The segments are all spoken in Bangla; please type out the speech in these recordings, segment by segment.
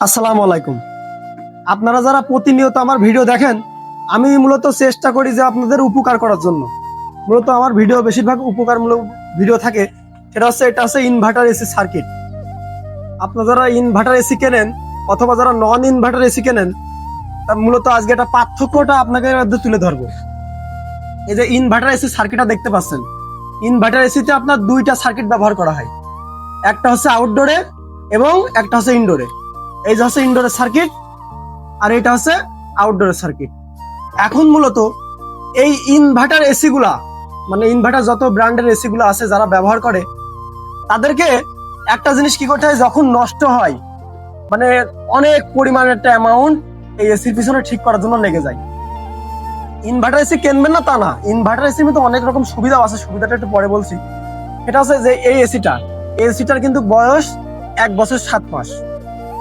আসসালামু আলাইকুম। আপনারা যারা প্রতিনিয়ত আমার ভিডিও দেখেন, আমি মূলত চেষ্টা করি যে আপনাদের উপকার করার জন্য। মূলত আমার ভিডিও বেশিরভাগ উপকারমূলক ভিডিও থাকে, সেটা হচ্ছে এটা হচ্ছে ইনভার্টার এসি সার্কিট আপনারা যারা ইনভার্টার এসি কেনেন, অথবা যারা নন ইনভার্টার এসি কেনেন তার মূলত আজকে একটা পার্থক্যটা আপনাকে মধ্যে তুলে ধরবো। এই যে ইনভার্টার এসি সার্কিটটা দেখতে পাচ্ছেন। ইনভার্টার এসিতে আপনার দুইটা সার্কিট ব্যবহার করা হয়। একটা হচ্ছে আউটডোরে এবং একটা হচ্ছে ইনডোরে এই যে হচ্ছে ইনডোরের সার্কিট আর এটা হচ্ছে আউটডোরের সার্কিট এখন মূলত এই ইনভার্টার এসি গুলা মানে ইনভার্টার যত ব্র্যান্ডের এসি গুলো আছে যারা ব্যবহার করে, তাদেরকে একটা জিনিস কি করতে হয়, যখন নষ্ট হয় মানে অনেক পরিমাণের একটা অ্যামাউন্ট এই এসির পিছনে ঠিক করার জন্য লেগে যায়। ইনভার্টার এসি কিনবেন না তা না ইনভার্টার এসির মধ্যে অনেক রকম সুবিধাও আছে, সুবিধাটা একটু পরে বলছি। এটা হচ্ছে যে এই এসিটা এসিটার কিন্তু বয়স এক বছর সাত মাস।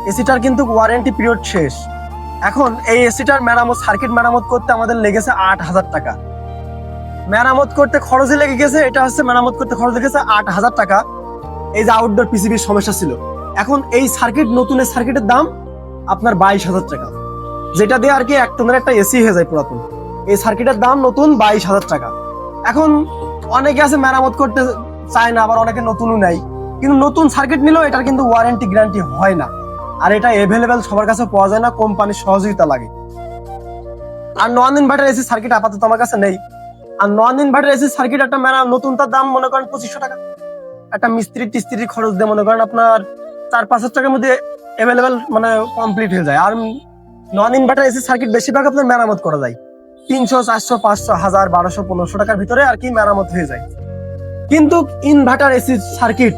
এসিটার কিন্তু ওয়ারেন্টি পিরিয়ড শেষ। এখন এই এসিটার মেরামত সার্কিট মেরামত করতে আমাদের লেগেছে আট হাজার টাকা। মেরামত করতে খরচে লেগে গেছে, এটা হচ্ছে মেরামত করতে খরচ লেগেছে আট হাজার টাকা। এই যে আউটডোর পিসিবির সমস্যা ছিল। এখন এই সার্কিট নতুনের সার্কিটের দাম আপনার বাইশ হাজার টাকা। যেটা দিয়ে আর কি এক টনের একটা এসি হয়ে যায় পুরাতন। এই সার্কিটের দাম নতুন বাইশ হাজার টাকা। এখন অনেকে আছে মেরামত করতে চায় না, আবার অনেকে নতুনও নেয়। কিন্তু নতুন সার্কিট নিলেও এটার কিন্তু ওয়ারেন্টি গ্যারান্টি হয় না। আর এটা এভেলেবেল সবার কাছে পাওয়া যায় না কোম্পানির সহযোগিতা লাগে। আর নন ইনভার্টার এসি সার্কিট আপাতত আমার কাছে নেই। আর নন ইনভার্টার এসি সার্কিট একটা মেরা নতুন তার দাম মনে করেন পঁচিশশো টাকা। একটা মিস্ত্রি টিস্ত্রির খরচ দিয়ে মনে করেন আপনার চার পাঁচ হাজার টাকার মধ্যে এভেলেবেল মানে কমপ্লিট হয়ে যায়। আর নন ইনভার্টার এসি সার্কিট বেশিরভাগ আপনার মেরামত করা যায়। তিনশো, চারশো, পাঁচশো, হাজার, বারোশো, পনেরোশো টাকার ভিতরে আর কি মেরামত হয়ে যায়। কিন্তু ইনভার্টার এসি সার্কিট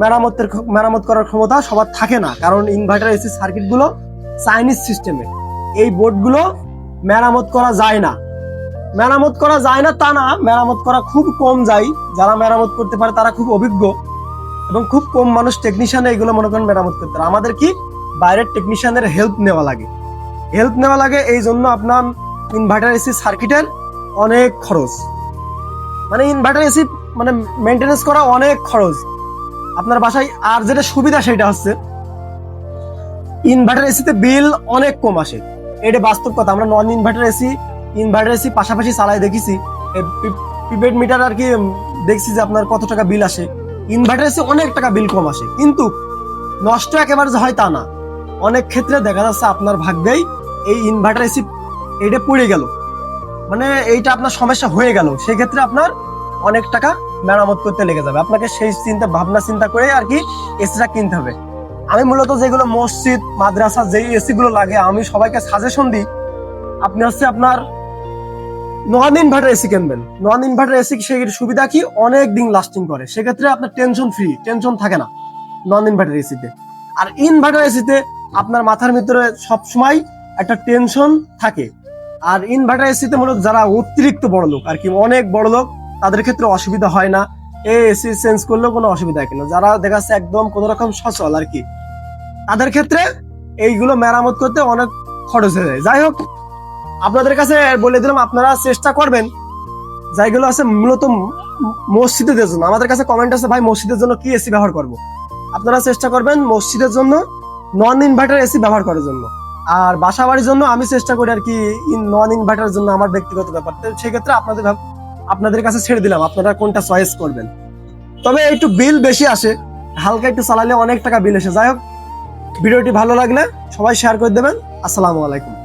মেরামতের মেরামত করার ক্ষমতা সবার থাকে না। কারণ ইনভার্টার এসি সার্কিটগুলো চাইনিজ সিস্টেমে এই বোর্ডগুলো মেরামত করা যায় না। মেরামত করা যায় না তা না, মেরামত করা খুব কম যায়। যারা মেরামত করতে পারে তারা খুব অভিজ্ঞ এবং খুব কম মানুষ টেকনিশিয়ান এগুলো মনে করেন মেরামত করতে আমাদের কি বাইরের টেকনিশিয়ানের হেল্প নেওয়া লাগে। হেল্প নেওয়া লাগে এই জন্য আপনার ইনভার্টার এসি সার্কিটের অনেক খরচ। মানে ইনভার্টার এসি মানে মেনটেনেন্স করা অনেক খরচ। আপনার বাসায় আর যেটা সুবিধা সেটা হচ্ছে ইনভার্টার এসিতে বিল অনেক কম আসে। এটা বাস্তব কথা, আমরা non inverter AC inverter AC পাশাপাশি চালাই দেখেছি। প্রিপেড মিটার আর কি দেখছি যে আপনার কত টাকা বিল আসে। ইনভার্টার এসি অনেক টাকা বিল কম আসে, কিন্তু নষ্ট একেবারে যে হয় তা না। অনেক ক্ষেত্রে দেখা যাচ্ছে আপনার ভাগ্যেই এই ইনভার্টার এসি এটা পড়ে গেল। মানে এইটা আপনার সমস্যা হয়ে গেল। সেক্ষেত্রে আপনার অনেক টাকা মেরামত করতে লেগে যাবে। আপনাকে সেই চিন্তা, ভাবনা চিন্তা করে আর কি এসিটা কিনতে হবে। আমি মূলত যেগুলো মসজিদ, মাদ্রাসা, যেই এসি গুলো লাগে, আমি সবাইকে সাজেশন দিই, আপনি হচ্ছে আপনার নন ইনভার্টার এসি কিনবেন। নন ইনভার্টার এসি সেই সুবিধা কি? অনেক দিন লাস্টিং করে। সেক্ষেত্রে আপনার টেনশন ফ্রি টেনশন থাকে না নন ইনভার্টার এসিতে আর ইনভার্টার এসিতে আপনার মাথার ভিতরে সবসময় একটা টেনশন থাকে। আর ইনভার্টার এসিতে মূলত যারা অতিরিক্ত বড় লোক আর কি অনেক বড় লোক তাদের ক্ষেত্রে অসুবিধা হয় না। এই এসি চেঞ্জ করলেও কোনো অসুবিধা হয় না। যারা দেখা যাচ্ছে একদম কোনো রকম সচল আর কি। তাদের ক্ষেত্রে এইগুলো মেরামত করতে অনেক খরচ হয়ে যায়। যাই হোক, আপনাদের কাছে বলে দিলাম, আপনারা চেষ্টা করবেন। যাইগুলো আছে মূলত মসজিদের জন্য। আমাদের কাছে কমেন্ট আছে, ভাই, মসজিদের জন্য কি এসি ব্যবহার করব? আপনারা চেষ্টা করবেন মসজিদের জন্য নন ইনভার্টার এসি ব্যবহার করার জন্য। আর বাসা বাড়ির জন্য আমি চেষ্টা করি আর কি নন ইনভার্টার জন্য আমার ব্যক্তিগত ব্যাপার সেক্ষেত্রে আপনাদের আপনাদের কাছে ছেড়ে দিলাম, আপনারা কোনটা চয়েস করবেন। তবে একটু বিল বেশি আসে, হালকা একটু চালালে অনেক টাকা বিল এসে যাই হোক, ভিডিওটি ভালো লাগলে সবাই শেয়ার করে দেবেন। আসসালামু আলাইকুম।